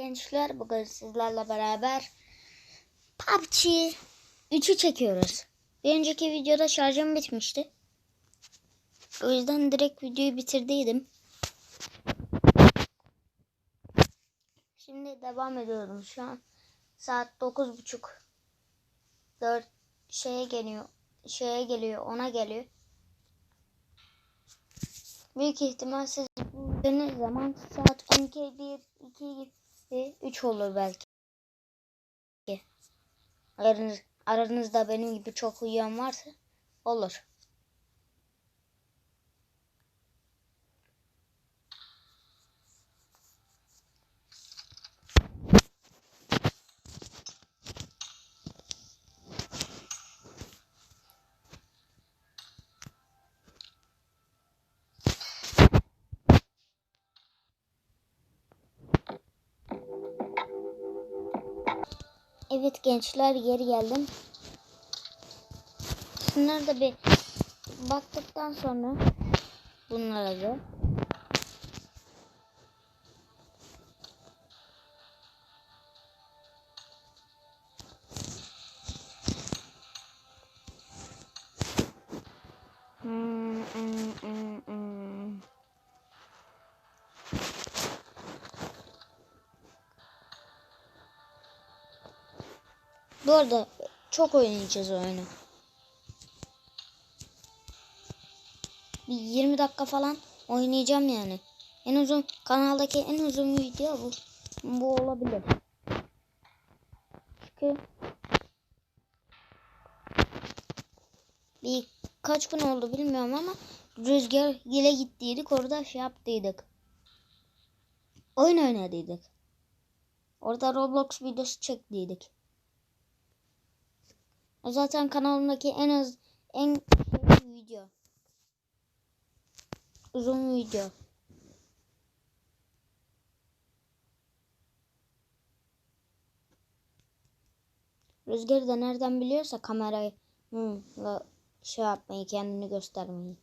Gençler bugün sizlerle beraber PUBG 3'ü çekiyoruz. Bir önceki videoda şarjım bitmişti. O yüzden direkt videoyu bitirdiydim. Şimdi devam ediyorum. Şu an saat 9.30. 4 şeye geliyor. Şeye geliyor, ona geliyor. Büyük ihtimal siz dönüş zaman saat 12, 1, 2 gibi 3 olur belki. Aranız, aranızda benim gibi çok uyuyan varsa olur. Evet gençler geri geldim. Şunları da bir baktıktan sonra bunlara da Bu arada çok oynayacağız oyunu. Bir 20 dakika falan oynayacağım yani. En uzun kanaldaki en uzun video bu. Bu olabilir. Çünkü bir kaç gün oldu bilmiyorum ama rüzgar ile gittiydik orada şey yaptıydık. Oyun oynadıydık. Orada Roblox videosu çektiydik. O zaten kanalımdaki en az en şey video. Uzun video. Rüzgarı da nereden biliyorsa kamerayı hı, la- şey yapmayı kendini göstermeyi.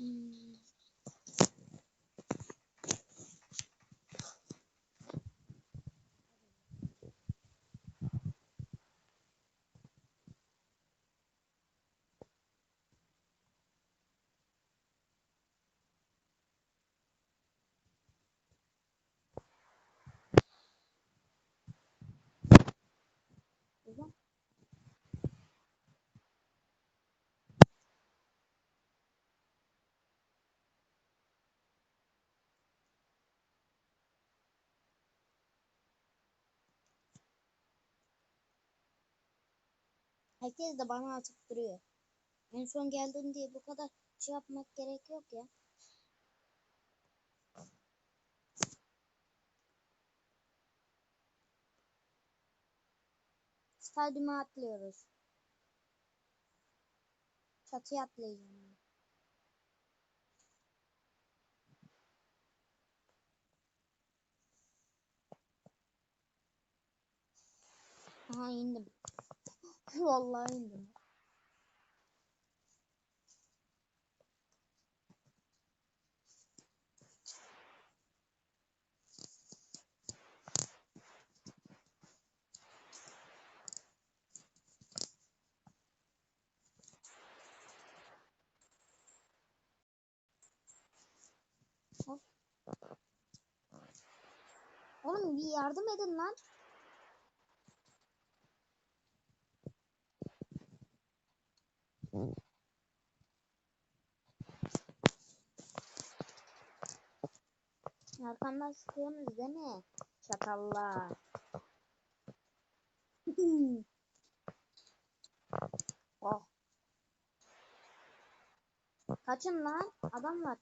Mm. Herkes de bana atıp duruyor. En son geldim diye bu kadar şey yapmak gerek yok ya. Stadyuma atlıyoruz. Çatıya atlayacağım. Aha indim. Vallahi indim. Oğlum bir yardım edin lan. Arkamdan sıkıyorsunuz değil mi? Çakallar. oh. Kaçın lan. Adam var.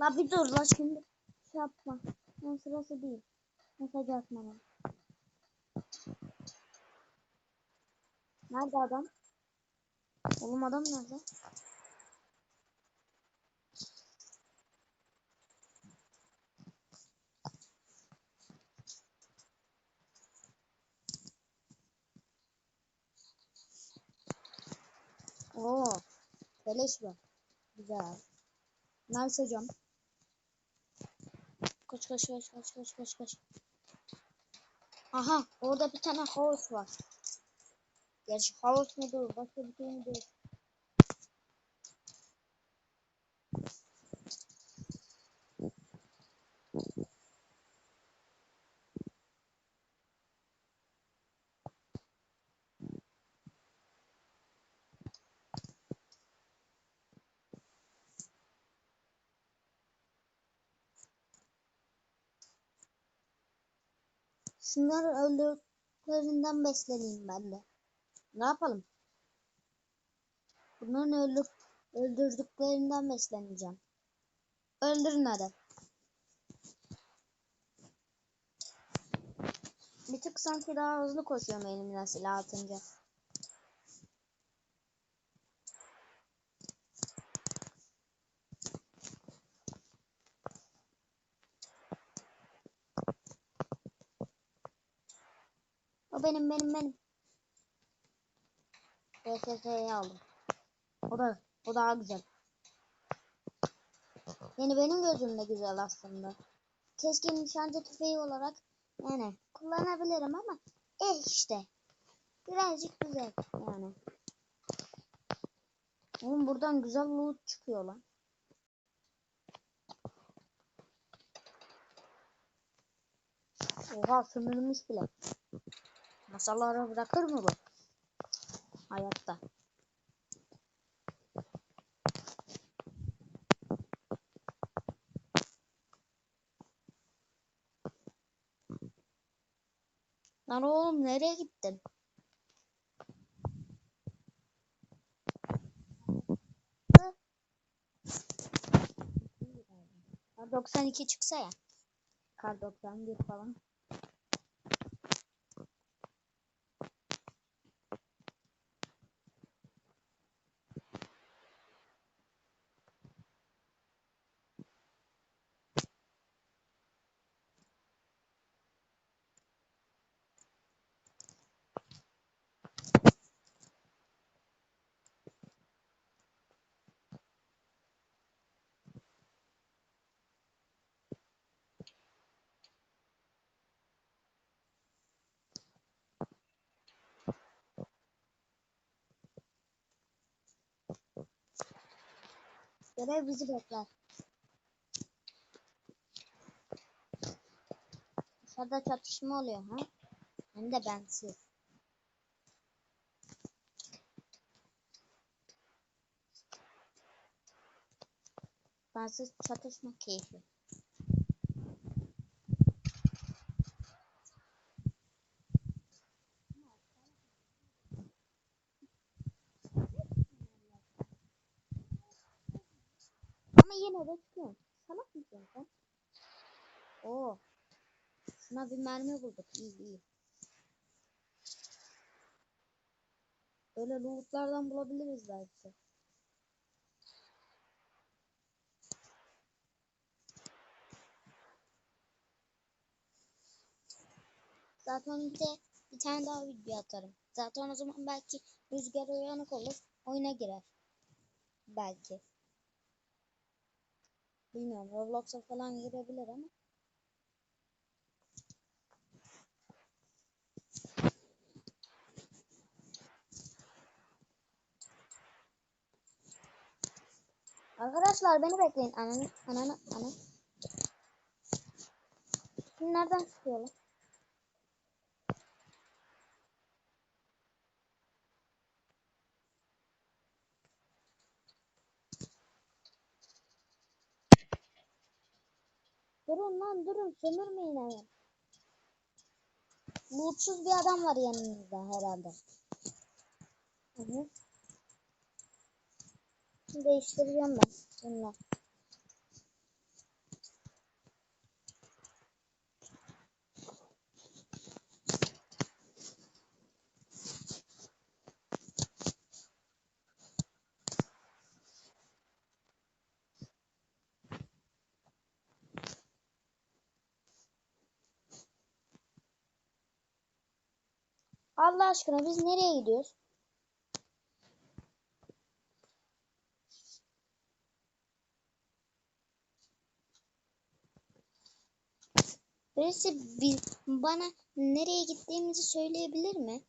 La bir dur la şimdi. Şey yapma. Ben sırası değil. Mesaj atma lan. Nerede adam? Oğlum adam nerede? Oo, beleş bu. Güzel. Nice hocam. Koş koş koş koş koş koş koş. Aha orada bir tane house var. Gerçi house mudur başka bir şey midir? Şunları öldürdüklerinden besleneyim ben de. Ne yapalım? Bunların öldür öldürdüklerinden besleneceğim. Öldürün hadi. Bir tık sanki daha hızlı koşuyorum elimden silah atınca. O benim benim benim. PSS'yi aldım. O da o daha güzel. Yani benim gözümde güzel aslında. Keskin nişancı tüfeği olarak yani kullanabilirim ama eh işte. Birazcık güzel yani. Oğlum buradan güzel loot çıkıyor lan. Oha sömürülmüş bile. Masalara bırakır mı bu? Hayatta. Lan oğlum nereye gittin? Kar 92 çıksa ya. Kar 91 falan. Görev bizi bekler. Dışarıda çatışma oluyor ha? Hem de bensiz. Bensiz çatışma keyfi. Ama yine de çıkıyorum. Salak mısın sen? Oo. Bir mermi bulduk. İyi iyi. Böyle lootlardan bulabiliriz belki. Zaten bir de bir tane daha video atarım. Zaten o zaman belki rüzgar uyanık olur. Oyuna girer. Belki. Bilmiyorum. Roblox'a falan girebilir ama. Arkadaşlar beni bekleyin. Ananı, ananı, ananı. Nereden çıkıyorlar? Durun lan durun sömürmeyin hemen. Lootsuz bir adam var yanınızda herhalde. Hı hı. Şimdi değiştireceğim ben. Bunlar. Allah aşkına biz nereye gidiyoruz? Birisi bi- bana nereye gittiğimizi söyleyebilir mi?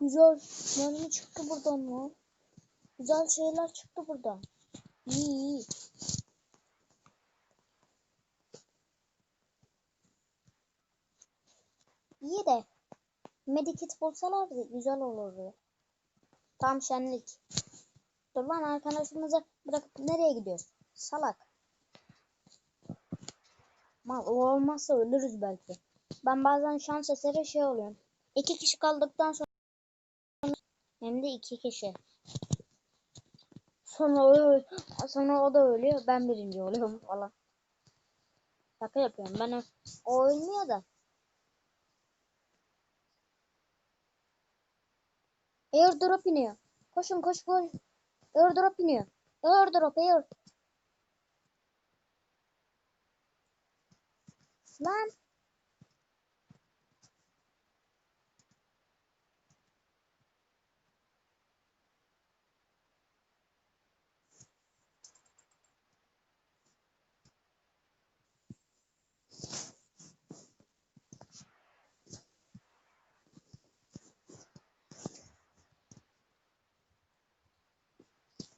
Güzel. Mermi çıktı buradan lan. Güzel şeyler çıktı buradan. İyi iyi. İyi de medikit bulsalardı güzel olurdu. Tam şenlik. Dur lan arkadaşımızı bırakıp nereye gidiyoruz? Salak. Mal o olmazsa ölürüz belki. Ben bazen şans eseri şey oluyorum. İki kişi kaldıktan sonra hem de iki kişi. Sonra o, sonra o da ölüyor. Ben birinci oluyorum falan. Şaka yapıyorum. Ben o, ölmüyor da. Airdrop iniyor. Koşun koş koş. Airdrop iniyor. Airdrop air. Lan.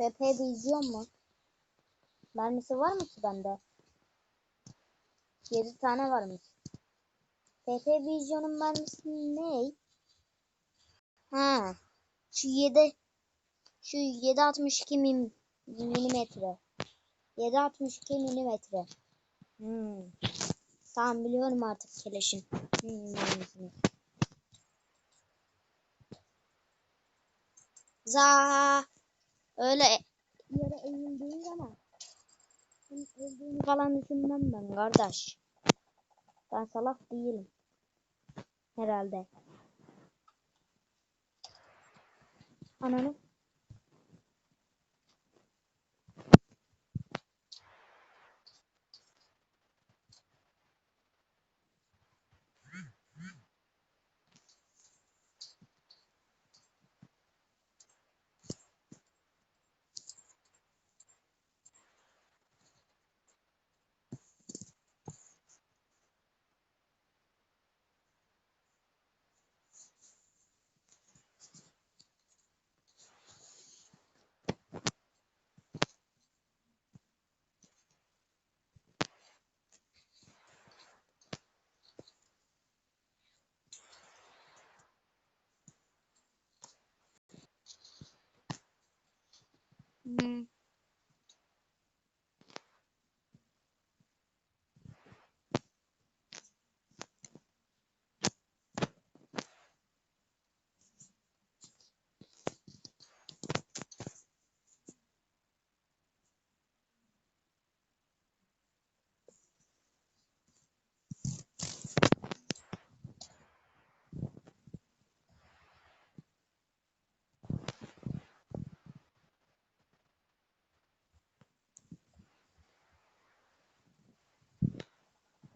PP vizyon mu? Mermisi var mı ki bende? 7 tane varmış. PP vizyonun mermisi ne? Ha. Şu 7 şu 762 mim, milimetre. 762 milimetre. Hmm. Tamam biliyorum artık keleşin. Hmm. Za öyle yere eğildiğin zaman öldüğünü falan düşünmem ben kardeş. Ben salak değilim. Herhalde. Ananı. Hmm.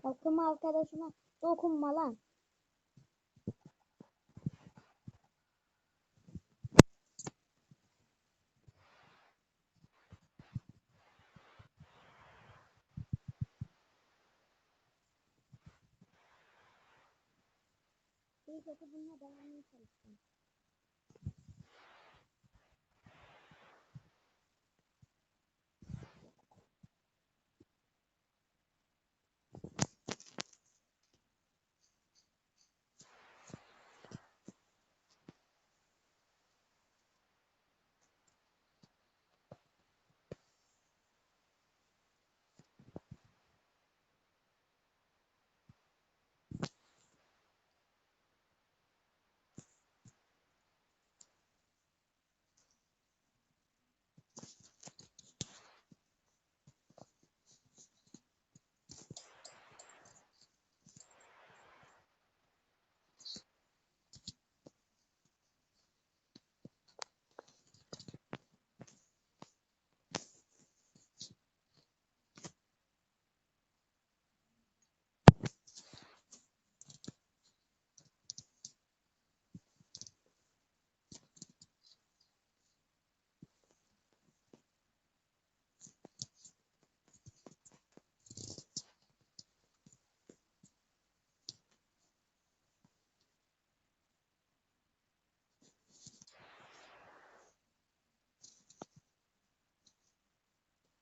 Sakın arkadaşıma dokunma lan. Bir kötü bununla dayanmaya çalıştım.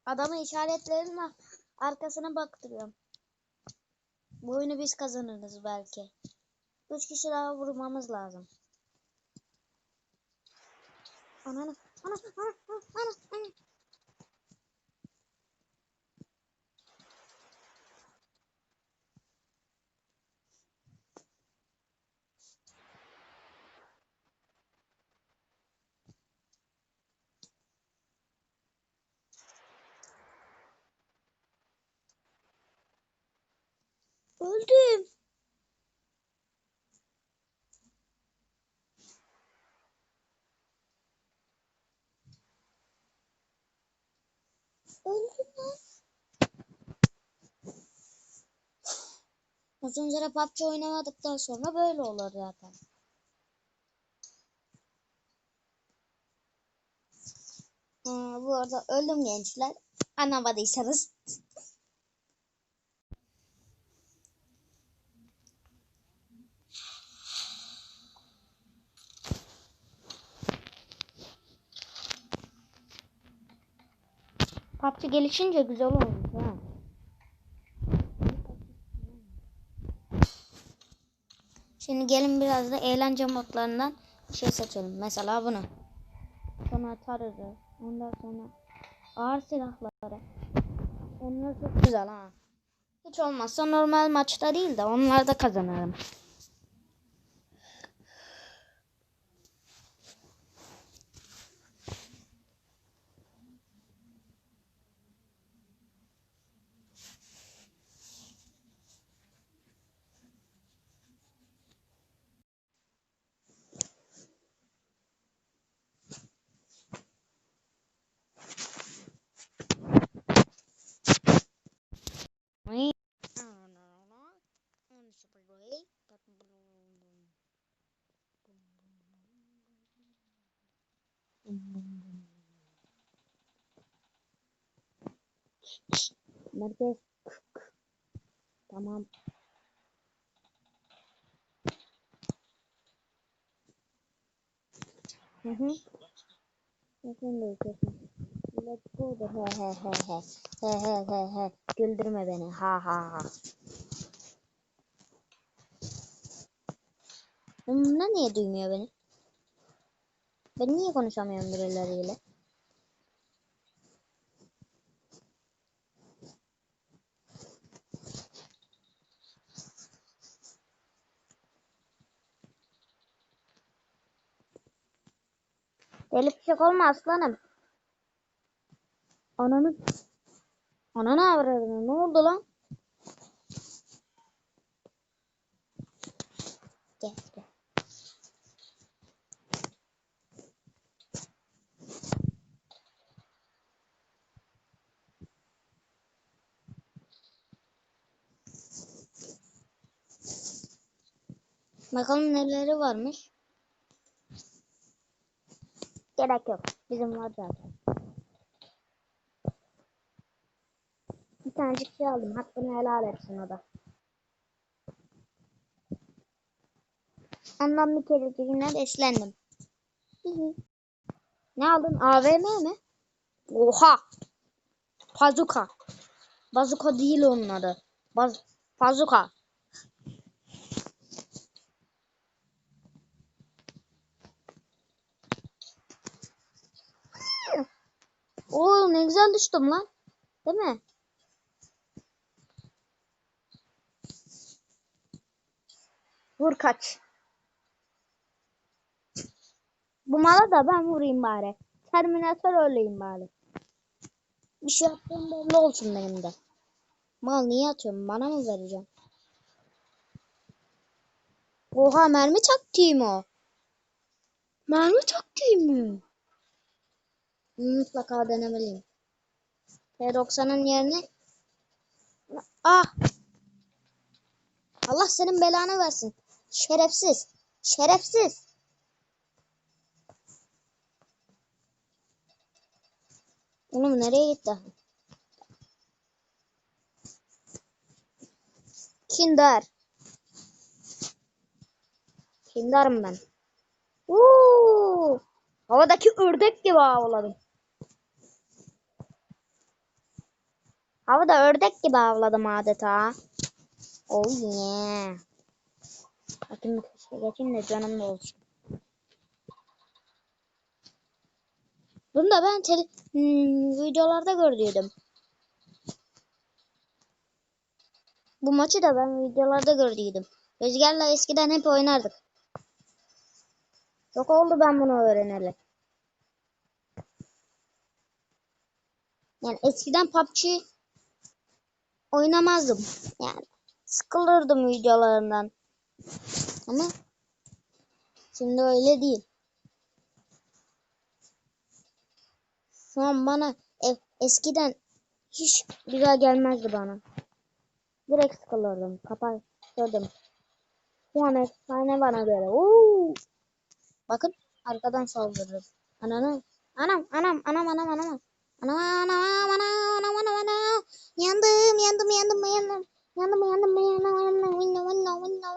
Adamı işaretlerimle arkasına baktırıyorum. Bu oyunu biz kazanırız belki. Üç kişi daha vurmamız lazım. Ananı, ana, ana, ana, ana, ana. Öldüm. Öldüm lan. Uzun süre PUBG oynamadıktan sonra böyle olur zaten. Ha, bu arada öldüm gençler. Anlamadıysanız. PUBG gelişince güzel olmuş ha. Şimdi gelin biraz da eğlence modlarından bir şey seçelim. Mesela bunu. Sonra tararı. Ondan sonra ağır silahları. Onlar çok güzel ha. Hiç olmazsa normal maçta değil de onlarda kazanırım. Merkez. Tamam. Hı hı. Da kesin. Let's go he he he he. He he he he. Güldürme beni. Ha ha ha. Bunlar niye duymuyor beni? Ben niye konuşamıyorum birileriyle? Deli fişek olma aslanım. Ananı... Ananı avradını ne oldu lan? Gel. Bakalım neleri varmış. Gerek yok. Bizim var zaten. Bir tanecik şey aldım. Hakkını helal etsin o da. Ondan bir kereciğine beslendim. Hı hı. ne aldın? AVM mi? Oha! Bazuka. Bazuka değil onun adı. Baz Bazuka. Oo ne güzel düştüm lan. Değil mi? Vur kaç. Bu mala da ben vurayım bari. Terminator öyleyim bari. Bir şey yaptığım belli olsun benim de. Mal niye atıyorum? Bana mı vereceğim? Oha mermi taktiğim o. Mermi taktiğim mi? Mutlaka denemeliyim. T90'ın yerine Ah! Allah senin belanı versin. Şerefsiz. Şerefsiz. Oğlum nereye gitti? Kinder. Kindarım ben. Uuu. Havadaki ördek gibi havladım. Havada ördek gibi avladım adeta. Oh yeah. Bakın bir köşeye geçeyim de canım olsun. Bunu da ben tele- hmm, videolarda gördüydüm. Bu maçı da ben videolarda gördüydüm. Rüzgar'la eskiden hep oynardık. Çok oldu ben bunu öğreneli. Yani eskiden PUBG oynamazdım. Yani sıkılırdım videolarından. Ama şimdi öyle değil. Şu an bana e- eskiden hiç güzel gelmezdi bana. Direkt sıkılırdım. Kapatırdım. Şu an efsane bana göre. Oo! Bakın arkadan saldırırım. Ananı. Anam anam anam anam anam. Anam anam anam anam anam anam. Yandım yandım yandım yandım. Yandım yandım yandım yandım. Window window.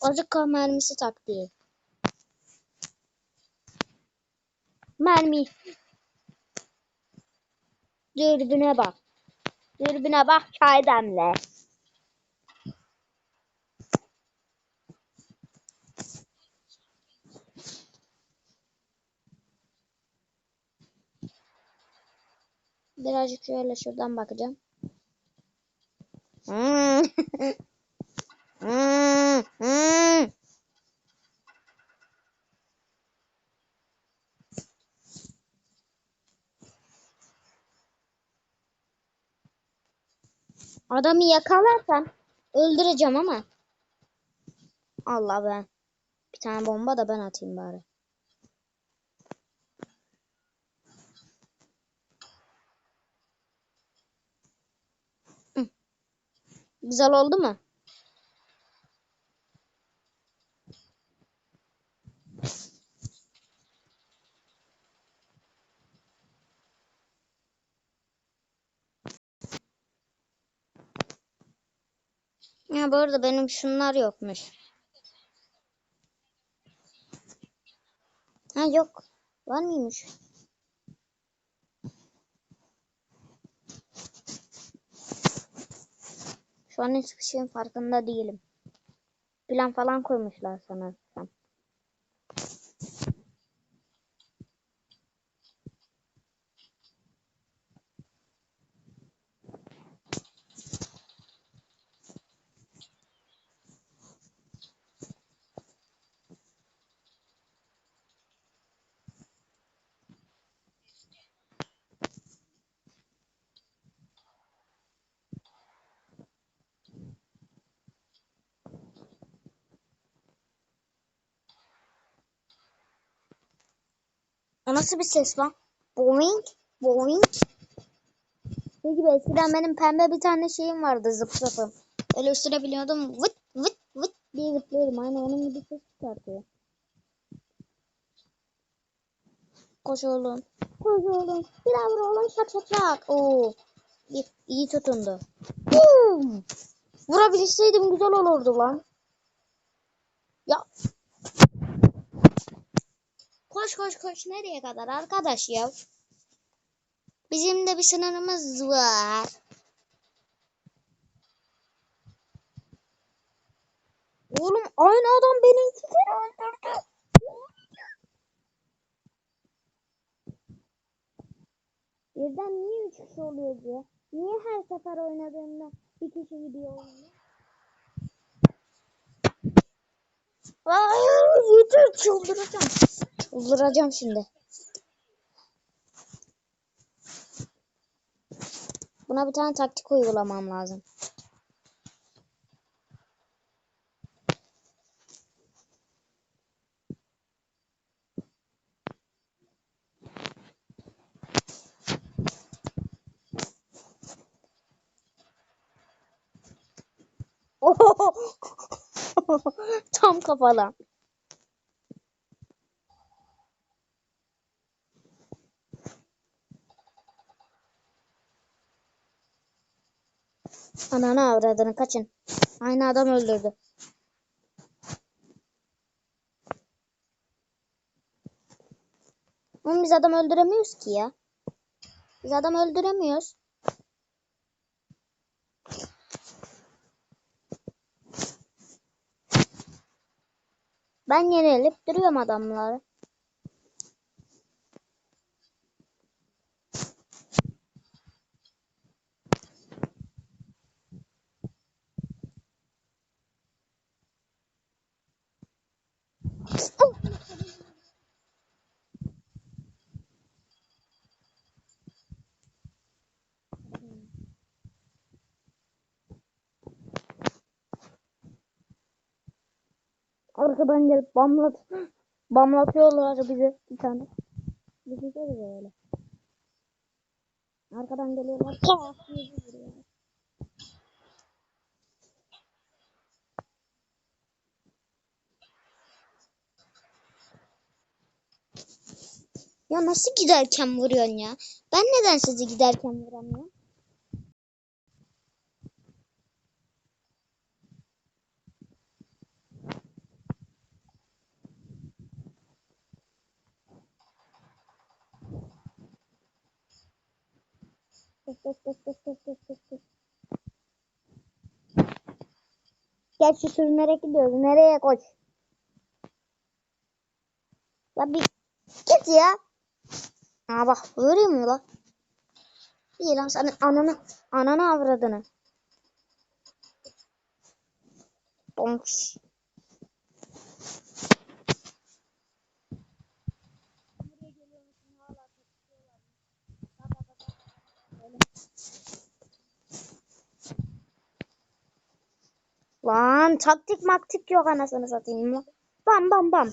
Azıcık kan mermisi taktiği. Mermi. Dürbüne bak. Dürbüne bak çay demle. Birazcık şöyle şuradan bakacağım. Adamı yakalarsam öldüreceğim ama. Allah be. Bir tane bomba da ben atayım bari. Güzel oldu mu? Ya bu arada benim şunlar yokmuş. Ha yok. Var mıymış? An hiçbir şeyin farkında değilim. Plan falan koymuşlar sanırsam. O nasıl bir ses lan? Boing, boing. Ne gibi eskiden benim pembe bir tane şeyim vardı zıp zıpım. Öyle üstüne biniyordum vıt vıt vıt diye zıplıyordum. Aynı onun gibi ses çıkartıyor. Koş oğlum. Koş oğlum. Bir daha vur oğlum şak şak şak. Oo. İyi, iyi tutundu. Boom. Vurabilseydim güzel olurdu lan. Ya. Koş koş koş nereye kadar arkadaş ya? Bizim de bir sınırımız var. Oğlum aynı adam beni iki kere öldürdü. Birden niye üç kişi oluyor diye? Niye her sefer oynadığımda bir kişi gidiyor oyuna? Ay yeter çıldıracağım. Çıldıracağım şimdi. Buna bir tane taktik uygulamam lazım. Tam kafadan. Ananı avradını kaçın. Aynı adam öldürdü. Oğlum biz adam öldüremiyoruz ki ya. Biz adam öldüremiyoruz. Ben yenilip duruyorum adamları. Arkadan gelip bamlat bamlatıyorlar bizi bir tane. Bizi de böyle. Arkadan geliyorlar. Ya nasıl giderken vuruyorsun ya? Ben neden sizi giderken vuramıyorum? Tık tık tık tık tık tık tık tık. Gerçi sürünerek gidiyoruz. Nereye koş? Ya bir git ya. Aa bak vurayım mı lan? İyi lan senin ananı, ananı avradını. Bonks. Lan taktik maktik yok anasını satayım. Bam bam bam.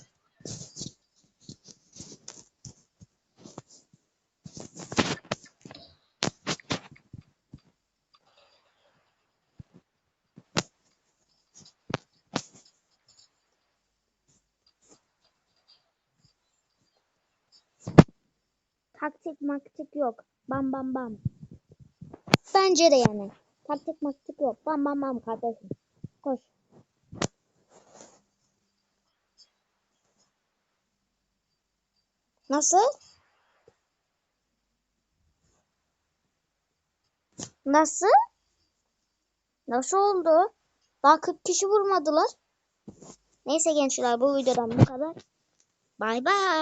Taktik maktik yok. Bam bam bam. Bence de yani. Taktik maktik yok. Bam bam bam kardeşim. Koş. Nasıl? Nasıl? Nasıl oldu? Daha 40 kişi vurmadılar. Neyse gençler bu videodan bu kadar. Bay bay.